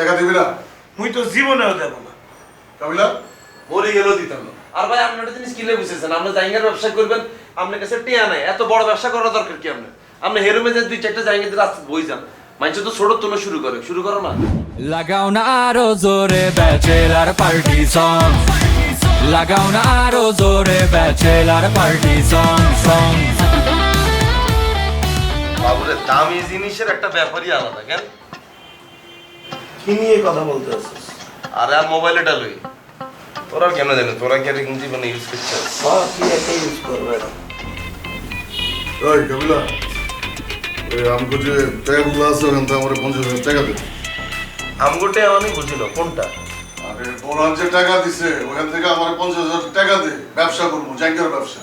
টাকা দিবি না? মুই তো জীবনেও দেব না। কাবিলা? মরে গেলেও দিতাম না। আর ভাই আপনার একটা জিনিস কিলে বুঝেছেন আপনি জায়গার ব্যবসা করবেন আপনার কাছে টিয়া নাই। এত বড় ব্যবসা করার দরকার কি আপনার? আপনি হেরুমে যে দুই চারটা জায়গা দিয়ে রাস্তা বই যান। মানুষ তো ছোট তুলো শুরু করে। শুরু করো না। লাগাও না আরও জোরে ব্যাচেলার পার্টি সং লাগাও না আরও জোরে ব্যাচেলার পার্টি সং সং বাবুরে দামি জিনিসের একটা ব্যাপারই আলাদা কেন? কি নিয়ে কথা বলতে আছিস আরে আর মোবাইলটা লই তোরা কেন জানি তোরা কি আর ইংরেজি মানে ইউজ করছিস? হ্যাঁ কি একটা ইউজ করবে ওই কাবিলা ওই আমাকে যে টাকাগুলো আছে ওখান থেকে আমার পঞ্চাশ হাজার টাকা দে। আমগোটে আমি বুঝিল কোনটা? আরে বোরান যে টাকা দিছে ওখান থেকে আমার পঞ্চাশ হাজার টাকা দে। ব্যবসা করব জাঙ্গার ব্যবসা।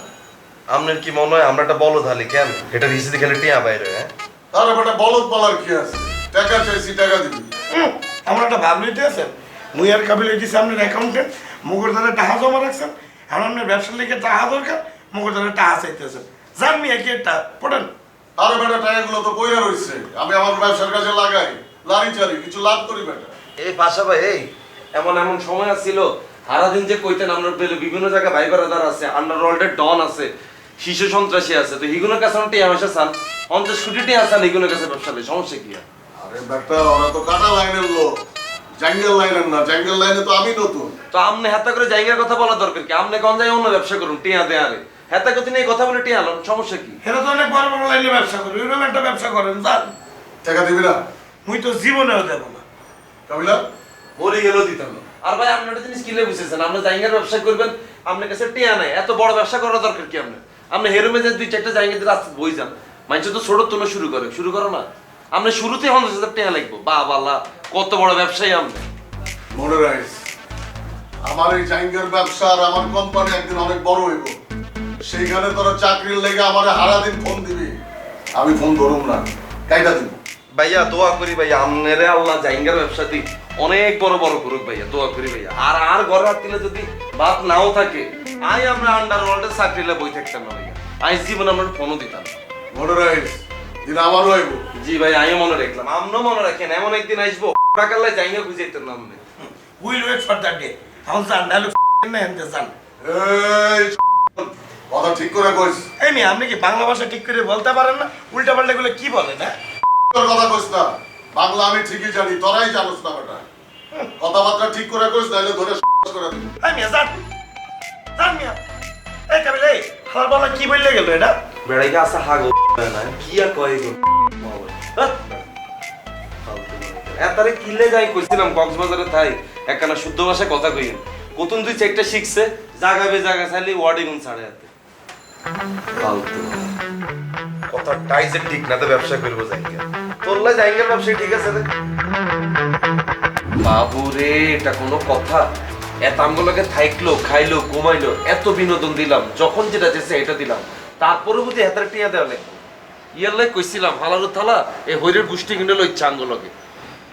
আপনার কি মনে হয় আমরা একটা বলো তাহলে কেন? এটা হিসেবে খেলে টিয়া বাইরে হ্যাঁ? তার বেটা বলদ পালার কি আছে? টাকা চাইছি টাকা দিবি। আমার একটা ভাব নিতে আছেন? মুই আর কাবিল হইতেছি আপনার অ্যাকাউন্টেন্ট মুখের দ্বারা টাকা জমা রাখছেন এখন আপনার ব্যবসার লিখে টাকা দরকার মুখের দ্বারা টাকা চাইতেছেন। জান মিয়া কি একটা পড়েন। আরে বেটা টাকাগুলো তো বইরা রইছে। আমি আমার ব্যবসার কাজে লাগাই লারি চারি কিছু লাভ করি বেটা। এই পাশা ভাই এই এমন এমন সময় ছিল সারাদিন যে কইতেন আমরা পেলে বিভিন্ন জায়গায় ভাই আছে আন্ডারওয়ার্ল্ডের ডন আছে শিশু সন্ত্রাসী আছে তো হিগুনের কাছে আমার টিয়া পয়সা চান পঞ্চাশ কোটি টিয়া চান হিগুনের কাছে ব্যবসা সমস্যা কি আর? আরে বেটা ওরা তো কাটা লাইনের লোক। জাঙ্গেল লাইনের না জাঙ্গেল লাইনে তো আমি নতুন। তো আমনে হাতে করে জায়গার কথা বলা দরকার কি? আমনে কোন জায়গায় অন্য ব্যবসা করুন টিয়া দেয়া হাতে কথা নিয়ে কথা বলে টিয়া আলোন সমস্যা কি? এরা তো অনেক বড় বড় লাইনে ব্যবসা করে একটা ব্যবসা করেন জান টাকা দিবি না? মুই তো জীবনেও দেব না। কাবিলা? মরে গেলেও দিতাম না আর ভাই আপনি একটা জিনিস কিলে বুঝেছেন আপনি জায়গার ব্যবসা করবেন আপনার কাছে টিয়া নাই। এত বড় ব্যবসা করার দরকার কি আপনার? আপনি হেরুমে যে দুই চারটা জায়গা দিয়ে রাস্তা বই যান। মানুষ তো ছোট তুলো শুরু করে শুরু করো না। আপনি শুরুতেই পঞ্চাশ হাজার টিয়া লাগবো। বা আল্লাহ কত বড় ব্যবসায়ী আপনি মনে রাখিস আমার এই ব্যবসা আর আমার কোম্পানি একদিন অনেক বড় হইব। সেইখানে তোরা চাকরির লেগে আমার হারা দিন ফোন দিবি। আমি ফোন ধরুম না। কাইটা দিব? ভাইয়া দোয়া করি ভাইয়া আমনেরে আল্লাহ ব্যবসা দিক অনেক বড় বড় করুক ভাইয়া দোয়া করি ভাইয়া। আর আর ঘর হাত দিলে যদি বাদ নাও থাকে আই আমরা আন্ডারওয়ার্ল্ডের চাকরিলে বই থাকতাম না ভাইয়া। আই জীবন আমরা ফোনও দিতাম না। মনে রাখিস দিন আমারও হইব। জি ভাই আমিও মনে রাখলাম। আপনিও মনে রাখেন এমন একদিন আসব টাকাল্লাই জাইঙ্গা বুঝাইতেন না আপনি will wait for that day. এখন জান নাহলে না হেনতে জান এই কথা ঠিক করে কইস। এই মেয়ে আপনি কি বাংলা ভাষা ঠিক করে বলতে পারেন না? উল্টা পাল্টা গুলো কি বলেন হ্যাঁ তোর কথা কইস না। বাংলা আমি ঠিকই জানি তোরাই জানোস না বেটা কথাবার্তা ঠিক করে কইস নাইলে ধরে করে দিব। এই মিয়া জান জান মিয়া। এই কাবিল এই আমার বলা কি বললে গেল এটা? বেড়াইকে আসা না কি আর এতারে কিলে যাই কইছিলাম, কক্সবাজারে একখানা শুদ্ধ ভাষায় কথা কইন কতুন শিখছে জাগাবে চাইলে ওয়ার্ডিং ছাড়ে হাতে। কথা ঠিক না, তো ব্যবসা করব তোরলা জায়গার ব্যবসা ঠিক আছে রে। বাবু রে, এটা কোনো কথা। এত আমগুলোকে থাইকলো, খাইলো, ঘুমাইলো, এত বিনোদন দিলাম, যখন যেটা চেয়েছে এটা দিলাম। তারপরে বুঝি হাতের টিয়া দেওয়া লাগবে। ইয়ারলাই কইছিলাম হালারু থালা এই হইরের গোষ্ঠী কিনে লই চাঙ্গলকে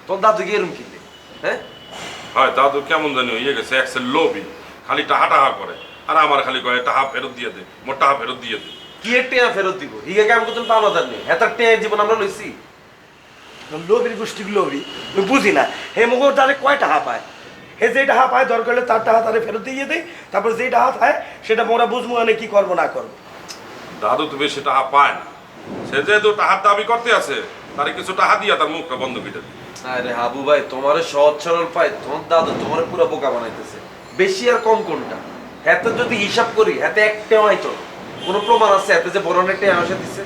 তোর দাদু গিয়ে এরম কিনলে হ্যাঁ? হয় দাদু কেমন জানি হয়ে গেছে এক্সেল লোভি খালি টাহা টাহা করে। আর আমার খালি কয়ে টাহা ফেরত দিয়ে দে মোর টাহা ফেরত দিয়ে দে। কি এর টিয়া ফেরত দিব? হিগে কেমন করতে পাওয়া নেই হেতার টিয়া জীবন আমরা লইছি। লোভির গোষ্ঠী লোভি? আমি বুঝি না। হে মুখর তারে কয় টাকা পায়? হে যে টাকা পায় দরকার হলে তার টাকা তারে ফেরত দিয়ে দেয় তারপর যে টাকা পায় সেটা মোরা বুঝব মানে কি করব না করব। দাদু তুমি বেশি টাহা পায় না। সে যেহেতু টাহার দাবি করতে আছে তারে কিছু টাহা দিয়া তার মুখটা বন্ধ দিবে আরে হাবু ভাই তোমার সহজ সরল পায় তোমার দাদু তোমার পুরো বোকা বানাইতেছে। বেশি আর কম কোনটা? হাতে যদি হিসাব করি হাতে একটা হয়তো কোনো প্রমাণ আছে? হাতে যে বড় একটা আমাকে দিছে।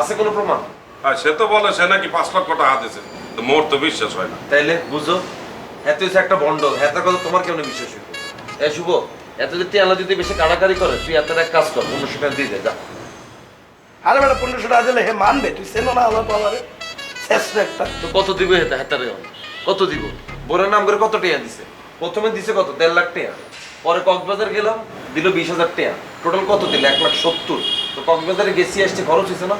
আছে কোনো প্রমাণ? আর সে তো বলে সে নাকি পাঁচ লক্ষ টাকা দিয়েছে তো মোর তো বিশ্বাস হয় না। তাইলে বুঝো হাতে হচ্ছে একটা বন্ডল। হাতের কথা তোমার কেমন বিশ্বাস হইব? এ শুভ এত যদি আলো যদি বেশি কাড়াকাড়ি করে তুই এত এক কাজ কর অন্য সেখানে দিয়ে দে যা। আরে বেটা পনেরোশো টাকা দিলে হে মানবে তুই চেনো না আমার বাবারে? শেষ একটা। তো কত দিব হেতে হাতারে কত দিব? বোরের নাম করে কত টিয়া দিছে? প্রথমে দিছে কত? দেড় লাখ টিয়া। পরে কক্সবাজার গেলাম দিল বিশ হাজার টিয়া। টোটাল কত দিল? এক লাখ সত্তর। তো কক্সবাজারে গেছি আসছে খরচ হয়েছে না।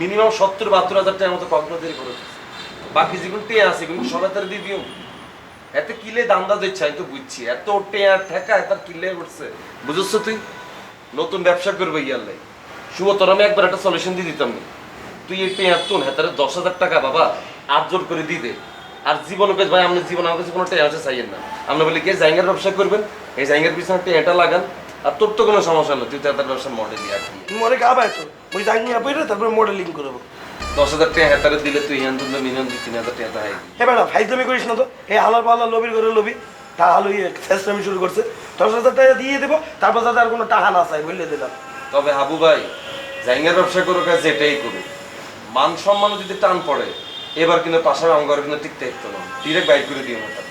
মিনিমাম সত্তর বাহাত্তর হাজার টাকার মতো কক্সবাজারে খরচ হয়েছে বাকি যেগুলো টিয়া আছে এগুলো সবাই তার দিয়ে দিও? এত কিলে দান্দা দিচ্ছে আমি তো বুঝছি। এত টেয়া ঠেকা এত কিলে করছে বুঝছ তুই? নতুন ব্যবসা করবে ইয়াল্লাই শুভ তোর আমি একবার একটা সলিউশন দিয়ে দিতাম। নি। তুই এই টেয়া তুন হেতারে দশ হাজার টাকা বাবা আট জোর করে দিয়ে দে। আর জীবন কাজ ভাই আপনি জীবন আমার কাছে কোনো টেয়া আছে চাইয়েন না। আপনি বলি কি জাইঙ্গার ব্যবসা করবেন এই জাইঙ্গার পিছনে টেয়াটা লাগান আর তোর তো কোনো সমস্যা নেই তুই তো তার ব্যবসার মডেলই আর কি। মনে কাবায় তো ওই জাঙ্গিয়া পড়ে তারপরে মডেলিং করব। দশ হাজার টাকা হেতারে দিলে তুই হ্যান মিনিমাম দুই তিন হাজার টাকা হয় এবার না ফাইজলামি করিস না তো। এই হালার পাল্লা লবির করে লবি তা শুরু করছে। দশ হাজার টাকা দিয়ে দেবো তারপর যাতে আর কোনো টাকা না চাই বললে দিলাম। তবে হাবু ভাই জাইঙ্গার ব্যবসা করুক আর যেটাই করুক মান সম্মান যদি টান পড়ে এবার কিন্তু পাশার অঙ্গর কিন্তু টিকতে একটু না। ডিরেক্ট বাইক করে দিয়ে মোটা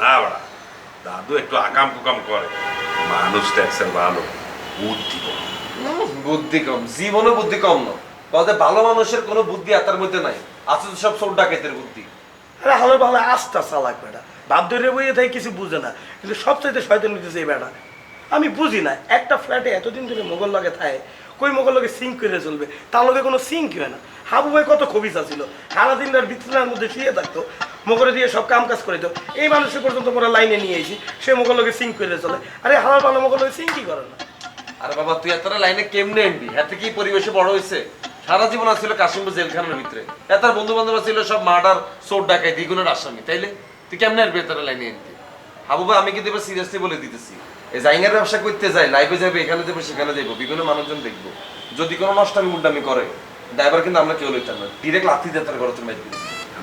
না বাড়া দাদু একটু আকাম কুকাম করে। মানুষ ট্যাক্সের ভালো বুদ্ধি কম। বুদ্ধি কম জীবনে বুদ্ধি কম না। বলতে ভালো মানুষের কোনো বুদ্ধি আতার মধ্যে নাই। আছে তো সব সব ডাকেতের বুদ্ধি। আরে হালার পাল্লা আস্তা চালাক বেটা। বাপ ধরে বইয়ে থাকে কিছু বুঝে না। কিন্তু সবচাইতে শয়তান নিতেছে এই বেটা। আমি বুঝি না, একটা ফ্ল্যাটে এতদিন ধরে মোগল লগে থাকে, কই মোগল লগে সিঙ্ক করে চলবে? তার লগে কোনো সিঙ্ক হয় না? হাবু ভাই কত খবিসা ছিল সারাদিন তার বিছানার মধ্যে শুয়ে থাকতো মোগরে দিয়ে সব কাম কাজ করে দিত এই মানুষের পর্যন্ত মোরা লাইনে নিয়ে এসি সে মোগল লগে সিঙ্ক করে চলে। আরে হালার পাল্লা মোগল লগে সিঙ্কই করে না? আর বাবা, তুই এতটা লাইনে কেমনে আনবি হাতে কি পরিবেশে বড় হয়েছে সারা জীবন আছিল কাশিমপুর জেলখানার ভিতরে। এতার বন্ধু বান্ধব ছিল সব মার্ডার, চোর ডাকাই দ্বিগুণের আসামি, তাইলে? তুই কেমনে আনবি এতটা লাইনে আনতে হাবু ভাই আমি কিন্তু এবার সিরিয়াসলি বলে দিতেছি। এই জাইঙ্গার ব্যবসা করতে যাই লাইভে যাবে এখানে যাবে সেখানে যাব বিভিন্ন মানুষজন দেখব। যদি কোনো নষ্টামি মুন্ডামি করে ড্রাইভার কিন্তু আমরা কেউ লইতাম না। ডিরেক্ট লাথি দিয়ে তার ঘরে তুমি বাইর করে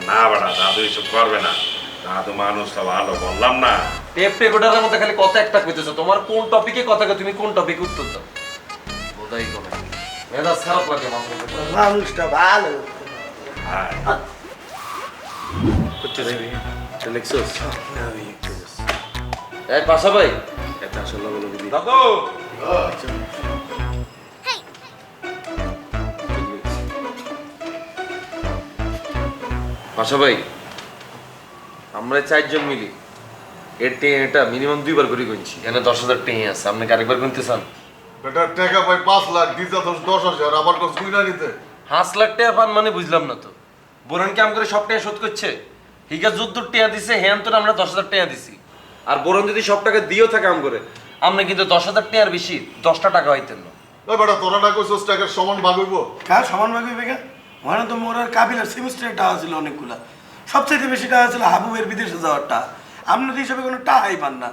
না বাড়া দাদু এইসব করবে না। দাদু মানুষটা ভালো বললাম না। টেপ রেকর্ডারের মধ্যে খালি কথা একটা কইতেছো। তোমার কোন টপিকে কথা তুমি কোন টপিকে উত্তর দাও? বোধাই কোনো মেজাজ খারাপ লাগে মাঝে মাঝে। মানুষটা ভালো। হ্যাঁ। এই পাশা ভাই। দাদু! পাশা ভাই আমরা চারজন মিলি এর টেন এটা মিনিমাম দুইবার করে গুনছি। এখানে দশ হাজার টেন আছে আপনি আরেকবার গুনতে চান? বেটা টাকা পাই পাঁচ লাখ দিতে দশ দশ হাজার আবার কস কুইনা নিতে। পাঁচ লাখ টাকা পান মানে বুঝলাম না তো। বোরান কাম করে সব টাকা শোধ করছে? হিগা যুদ্ধ টাকা দিছে হ্যান তো আমরা দশ হাজার টাকা দিছি। আর বোরন যদি সব টাকা দিয়েও থাকে কাম করে আপনি কিন্তু দশ হাজার টাকার বেশি দশটা টাকা হইতেন না। ওই বেটা তোরা না কইছস টাকার সমান ভাগ হইব? কার সমান ভাগে বেগা ওখানে তো মোর আর কাবিলার সেমিস্টারের টাকা ছিল অনেকগুলা। সবচেয়ে বেশি টাকা ছিল হাবুবের বিদেশে যাওয়ার টাকা। আপনার হিসাবে কোনো টাকাই পান না।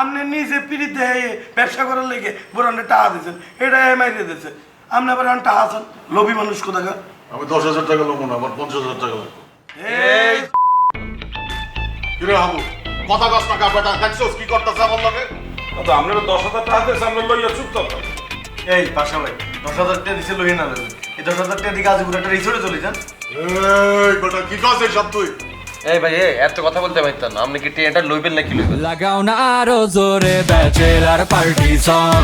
আপনি নিজে পিড়িত দেহে ব্যবসা করার লেগে বোরান্ডে টাকা দিয়েছেন এটা মাইরে দিয়েছে। আপনি আবার এখন টাকা আছেন লোভী মানুষ কোথাকার? আমি দশ হাজার টাকা লোবো না আমার পঞ্চাশ হাজার টাকা লাগবে। এই কিরে হাবু? কথা কস না কা বেটা। দেখছস কি করতেছে আমার লগে? দাদু আপনারা দশ হাজার টাকা দিয়েছে আমরা লইয়া চুপ থাকতাম এই পাশা ভাই দশ হাজার টাকা দিছে লোহে না এই দশ হাজার টাকা দিকে আজ একটা রিসোর্টে চলে যান। এই বেটা কি কস সব তুই? এই ভাই এত কথা বলতে পারতেন না। আপনি কি টেনটা লইবেন নাকি লইবেন? লাগাও না আরও জোরে ব্যাচেলার পার্টি সং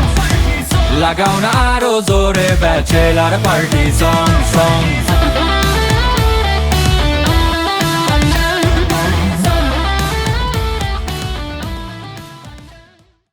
লাগাও না আরও জোরে ব্যাচেলার পার্টি সং সং